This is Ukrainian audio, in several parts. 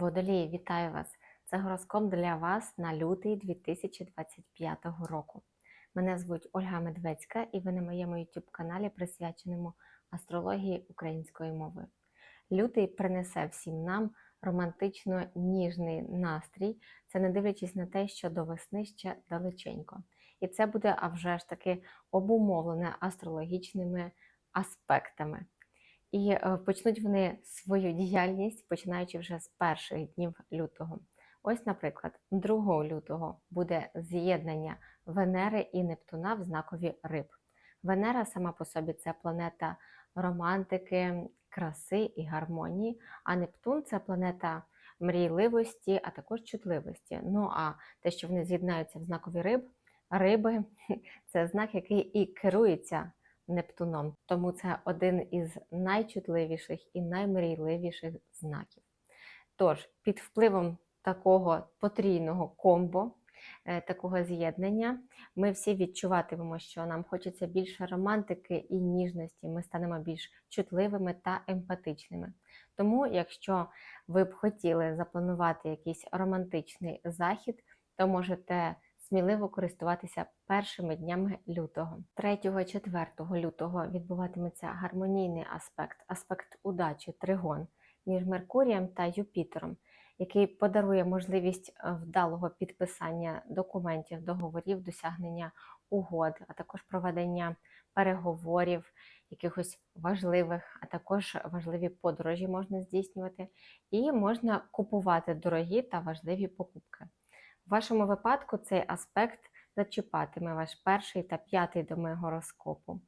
Водолії, вітаю вас! Це гороскоп для вас на лютий 2025 року. Мене звуть Ольга Медведська, і ви на моєму YouTube каналі присвяченому астрології українською мовою. Лютий принесе всім нам романтично ніжний настрій, це не дивлячись на те, що до весни ще далеченько. І це буде а вже ж таки обумовлене астрологічними аспектами. І е, почнуть вони свою діяльність, починаючи вже з перших днів лютого. Ось, наприклад, 2 лютого буде з'єднання Венери і Нептуна в знакові риб. Венера сама по собі це планета романтики, краси і гармонії, а Нептун це планета мрійливості, а також чутливості. Ну а те, що вони з'єднаються в знакові риб, риби це знак, який і керується Нептуном. Тому це один із найчутливіших і наймрійливіших знаків. Тож, під впливом такого потрійного комбо, е, такого з'єднання, ми всі відчуватимемо, що нам хочеться більше романтики і ніжності, ми станемо більш чутливими та емпатичними. Тому, якщо ви б хотіли запланувати якийсь романтичний захід, то можете сміливо користуватися першими днями лютого. 3-4 лютого відбуватиметься гармонійний аспект, аспект удачі, тригон між Меркурієм та Юпітером, який подарує можливість е, вдалого підписання документів, договорів, досягнення угод, а також проведення переговорів, якихось важливих, а також важливі подорожі можна здійснювати, і можна купувати дорогі та важливі покупки. В вашому випадку цей аспект зачіпатиме ваш перший та п'ятий доми гороскопу.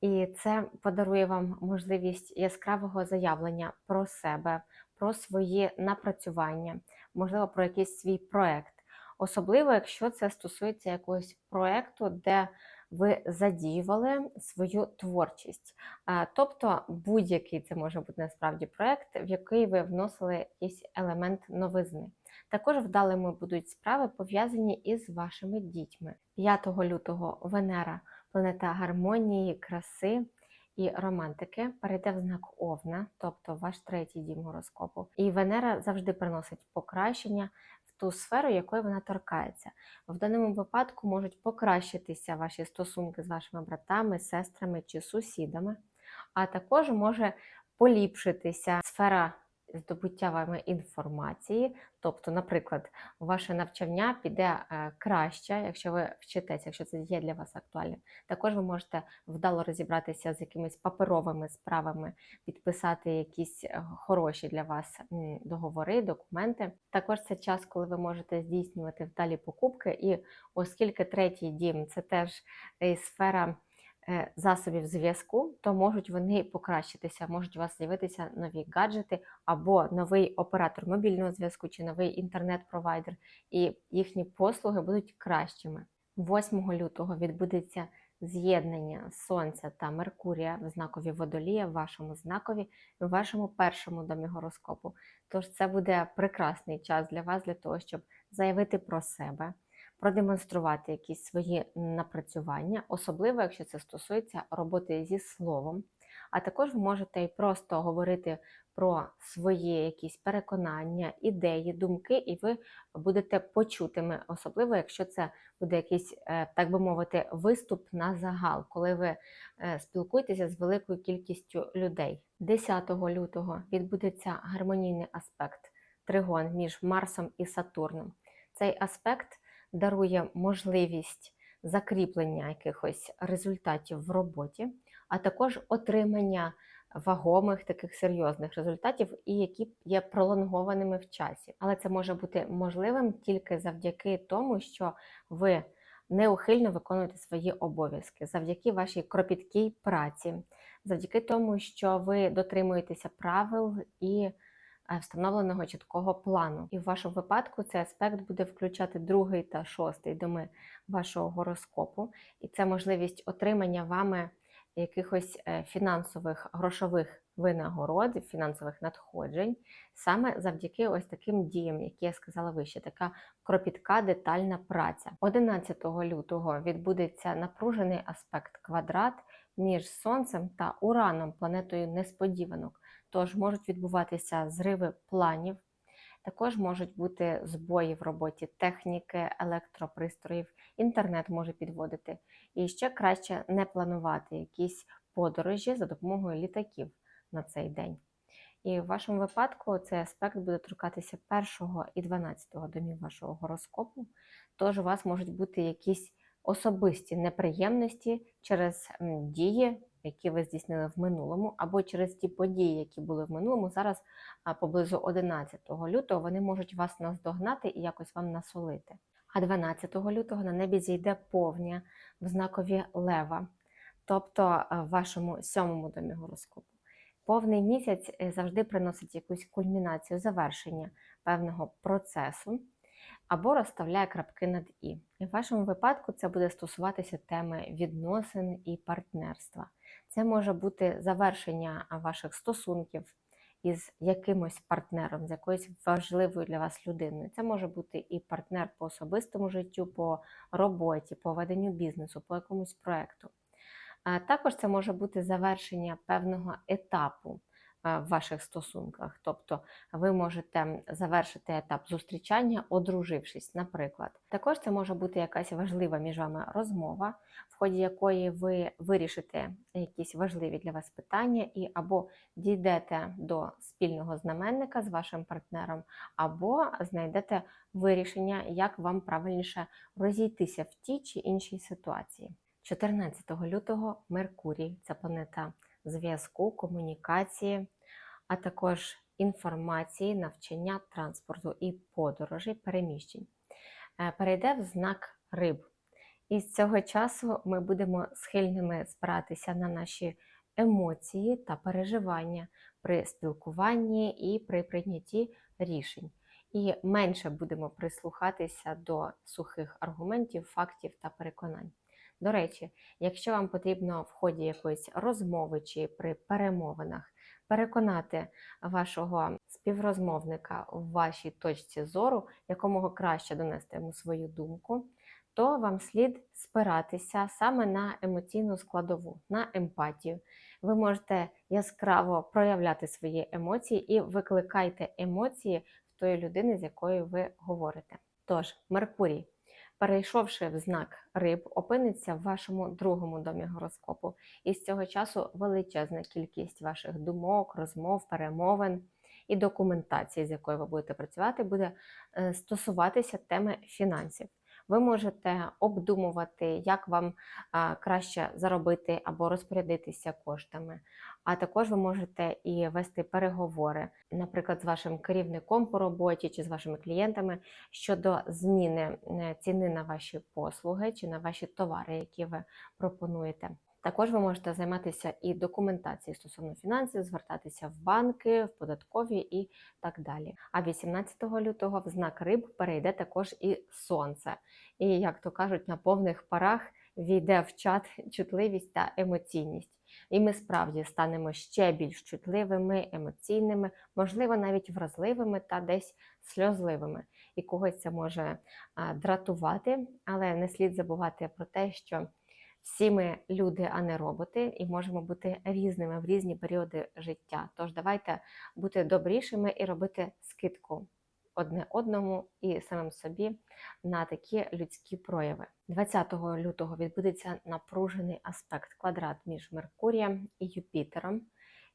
І це подарує вам можливість яскравого заявлення про себе, про свої напрацювання, можливо, про якийсь свій проект. Особливо, якщо це стосується якогось проекту, де ви задіювали свою творчість. Тобто будь-який це може бути насправді проект, в який ви вносили якийсь елемент новизни. Також вдалими будуть справи пов'язані із вашими дітьми. 5 лютого Венера, планета гармонії, краси і романтики, перейде в знак Овна, тобто ваш третій дім гороскопу. І Венера завжди приносить покращення ту сферу, якої вона торкається. В даному випадку можуть покращитися ваші стосунки з вашими братами, сестрами чи сусідами, а також може поліпшитися сфера здобуття вами інформації. Тобто, наприклад, ваше навчання піде е, краще, якщо ви вчитеся, якщо це є для вас актуальним. Також ви можете вдало розібратися з якимись паперовими справами, підписати якісь е, хороші для вас договори, документи. Також це час, коли ви можете здійснювати вдалі покупки, і оскільки третій дім це теж е, сфера. Е, засобів зв'язку, то можуть вони покращитися, можуть у вас з'явитися нові гаджети або новий оператор мобільного зв'язку чи новий інтернет-провайдер, і їхні послуги будуть кращими. 8 лютого відбудеться з'єднання Сонця та Меркурія в знакові водолія, в вашому знакові, в вашому першому домі гороскопу. Тож це буде прекрасний час для вас, для того, щоб заявити про себе продемонструвати якісь свої напрацювання, особливо, якщо це стосується роботи зі словом. А також ви можете і просто говорити про свої якісь переконання, ідеї, думки, і ви будете почутими, особливо, якщо це буде якийсь, е, так би мовити, виступ на загал, коли ви е, спілкуєтеся з великою кількістю людей. 10 лютого відбудеться гармонійний аспект тригон між Марсом і Сатурном. Цей аспект дарує можливість закріплення якихось результатів в роботі, а також отримання вагомих таких серйозних результатів, і які є пролонгованими в часі. Але це може бути можливим тільки завдяки тому, що ви неухильно виконуєте свої обов'язки, завдяки вашій кропіткій праці, завдяки тому, що ви дотримуєтеся правил і встановленого чіткого плану. І в вашому випадку цей аспект буде включати другий та шостий доми вашого гороскопу, і це можливість отримання вами якихось е, фінансових грошових винагород, фінансових надходжень, саме завдяки ось таким діям, які я сказала вище, така кропітка детальна праця. 11 лютого відбудеться напружений аспект квадрат між Сонцем та Ураном, планетою несподіванок. Тож можуть відбуватися зриви планів, Також можуть бути збої в роботі техніки, електропристроїв, інтернет може підводити. І ще краще не планувати якісь подорожі за допомогою літаків на цей день. І в вашому випадку цей аспект буде торкатися першого і 12 домів вашого гороскопу. Тож у вас можуть бути якісь особисті неприємності через дії, які ви здійснили в минулому, або через ті події, які були в минулому. Зараз поблизу 11 лютого вони можуть вас наздогнати і якось вам насолити. А 12 лютого на небі зійде повня в знакові лева, тобто в вашому сьомому домі гороскопу. Повний місяць е, завжди приносить якусь кульмінацію завершення певного процесу або розставляє крапки над і. І в вашому випадку це буде стосуватися теми відносин і партнерства. Це може бути завершення ваших стосунків із якимось партнером, з якоюсь важливою для вас людиною. Це може бути і партнер по особистому життю, по роботі, по веденню бізнесу, по якомусь проекту. Також це може бути завершення певного етапу в ваших стосунках. Тобто ви можете завершити етап зустрічання, одружившись, наприклад. Також це може бути якась важлива між вами розмова, в ході якої ви вирішите якісь важливі для вас питання і або дійдете до спільного знаменника з вашим партнером, або знайдете вирішення, як вам правильніше розійтися в тій чи іншій ситуації. 14 лютого Меркурій це планета зв'язку, комунікації, а також інформації, навчання, транспорту і подорожей, переміщень. Е, Перейде в знак риб. І з цього часу ми будемо схильними спиратися на наші емоції та переживання при спілкуванні і при прийнятті рішень. І менше будемо прислухатися до сухих аргументів, фактів та переконань. До речі, якщо вам потрібно в ході якоїсь розмови чи при перемовинах переконати вашого співрозмовника в вашій точці зору, якомога краще донести йому свою думку, то вам слід спиратися саме на емоційну складову, на емпатію. Ви можете яскраво проявляти свої емоції і викликайте емоції в тої людини, з якою ви говорите. Тож, Меркурій перейшовши в знак риб, опиниться в вашому другому домі гороскопу. І з цього часу величезна кількість ваших думок, розмов, перемовин і документації, з якою ви будете працювати, буде е, стосуватися теми фінансів. Ви можете обдумувати, як вам краще заробити або розпорядитися коштами. А також ви можете і вести переговори, наприклад, з вашим керівником по роботі чи з вашими клієнтами щодо зміни е, ціни на ваші послуги чи на ваші товари, які ви пропонуєте. Також ви можете займатися і документацією стосовно фінансів, звертатися в банки, в податкові і так далі. А 18 лютого в знак риб перейде також і сонце. І, як то кажуть, на повних парах війде в чат чутливість та емоційність. І ми справді станемо ще більш чутливими, емоційними, можливо, навіть вразливими та десь сльозливими. І когось це може дратувати, але не слід забувати про те, що всі ми люди, а не роботи, і можемо бути різними в різні періоди життя. Тож давайте бути добрішими і робити скидку одне одному і самим собі на такі людські прояви. 20 лютого відбудеться напружений аспект квадрат між Меркурієм і Юпітером.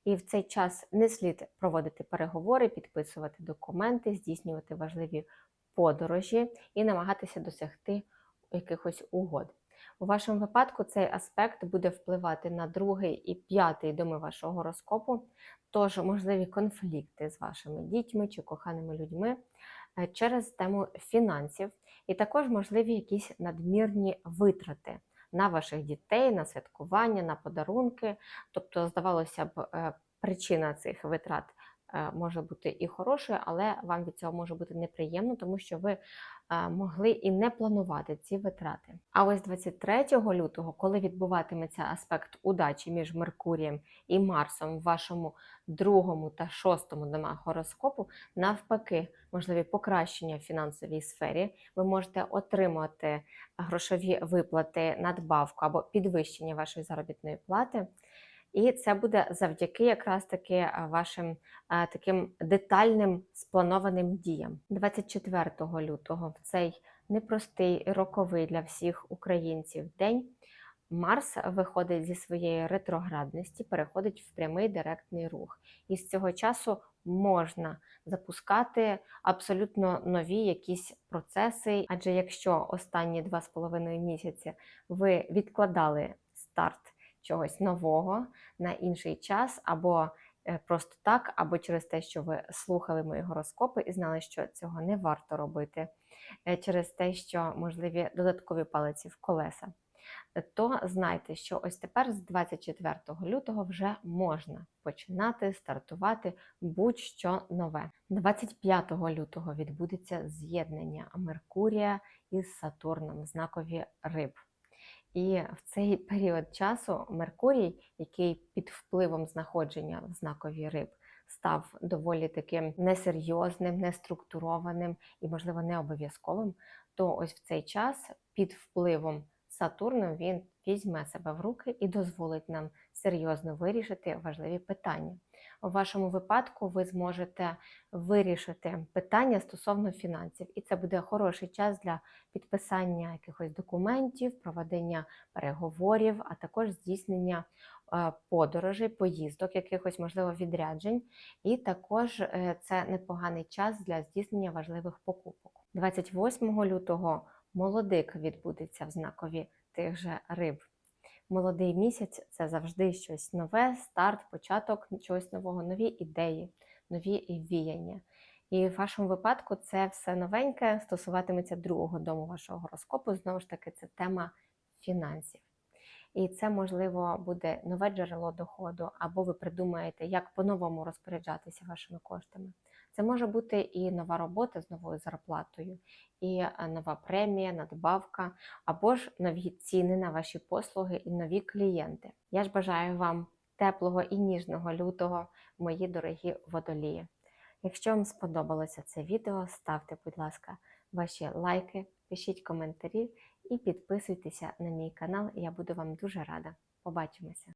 І в цей час не слід проводити переговори, підписувати документи, здійснювати важливі подорожі і намагатися досягти якихось угод. У вашому випадку цей аспект буде впливати на другий і п'ятий доми вашого гороскопу, тож можливі конфлікти з вашими дітьми чи коханими людьми е, через тему фінансів, і також можливі якісь надмірні витрати на ваших дітей, на святкування, на подарунки. Тобто, здавалося б, е, причина цих витрат е, може бути і хорошою, але вам від цього може бути неприємно, тому що ви могли і не планувати ці витрати. А ось 23 лютого, коли відбуватиметься аспект удачі між Меркурієм і Марсом в вашому другому та шостому домах гороскопу, навпаки, можливі покращення в фінансовій сфері, ви можете отримати грошові виплати, надбавку або підвищення вашої заробітної плати. І це буде завдяки якраз таки вашим таким детальним спланованим діям. 24 лютого в цей непростий роковий для всіх українців день. Марс виходить зі своєї ретроградності, переходить в прямий директний рух. І з цього часу можна запускати абсолютно нові якісь процеси. Адже якщо останні два з половиною місяці ви відкладали старт чогось нового на інший час, або е, просто так, або через те, що ви слухали мої гороскопи і знали, що цього не варто робити, е, через те, що можливі додаткові палиці в колеса то знайте, що ось тепер з 24 лютого вже можна починати стартувати будь-що нове. 25 лютого відбудеться з'єднання Меркурія із Сатурном, знакові риб. І в цей період часу Меркурій, який під впливом знаходження в знакові риб, став доволі таким несерйозним, неструктурованим і, можливо, не обов'язковим, то ось в цей час під впливом Сатурном він візьме себе в руки і дозволить нам серйозно вирішити важливі питання. У вашому випадку ви зможете вирішити питання стосовно фінансів, і це буде хороший час для підписання якихось документів, проведення переговорів, а також здійснення е, подорожей, поїздок, якихось можливо відряджень. І також е, це непоганий час для здійснення важливих покупок. 28 лютого молодик відбудеться в знакові тих же риб. Молодий місяць це завжди щось нове, старт, початок чогось нового, нові ідеї, нові віяння. І в вашому випадку це все новеньке стосуватиметься другого дому вашого гороскопу. Знову ж таки, це тема фінансів. І це, можливо, буде нове джерело доходу, або ви придумаєте, як по-новому розпоряджатися вашими коштами. Це може бути і нова робота з новою зарплатою, і е, нова премія, надбавка, або ж нові ціни на ваші послуги і нові клієнти. Я ж бажаю вам теплого і ніжного лютого, мої дорогі водолії. Якщо вам сподобалося це відео, ставте, будь ласка, ваші лайки, пишіть коментарі і підписуйтеся на мій канал. Я буду вам дуже рада. Побачимося!